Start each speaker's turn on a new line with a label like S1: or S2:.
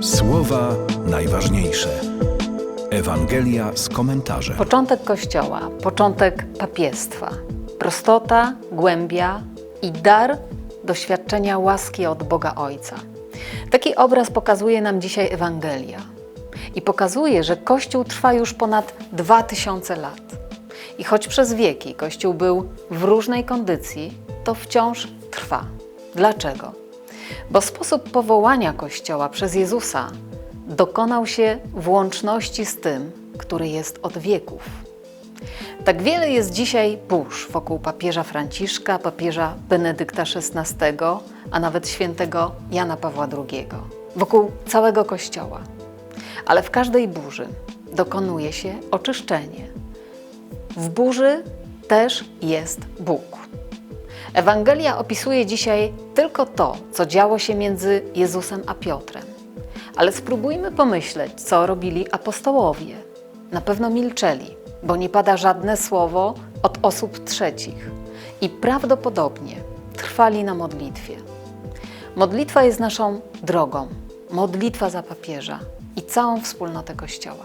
S1: Słowa najważniejsze. Ewangelia z komentarzem.
S2: Początek Kościoła, początek papiestwa, prostota, głębia i dar doświadczenia łaski od Boga Ojca. Taki obraz pokazuje nam dzisiaj Ewangelia. I pokazuje, że Kościół trwa już ponad 2000 lat. I choć przez wieki Kościół był w różnej kondycji, to wciąż trwa. Dlaczego? Bo sposób powołania Kościoła przez Jezusa dokonał się w łączności z tym, który jest od wieków. Tak wiele jest dzisiaj burz wokół papieża Franciszka, papieża Benedykta XVI, a nawet świętego Jana Pawła II, wokół całego Kościoła. Ale w każdej burzy dokonuje się oczyszczenie. W burzy też jest Bóg. Ewangelia opisuje dzisiaj tylko to, co działo się między Jezusem a Piotrem. Ale spróbujmy pomyśleć, co robili apostołowie. Na pewno milczeli, bo nie pada żadne słowo od osób trzecich i prawdopodobnie trwali na modlitwie. Modlitwa jest naszą drogą, modlitwa za papieża i całą wspólnotę Kościoła.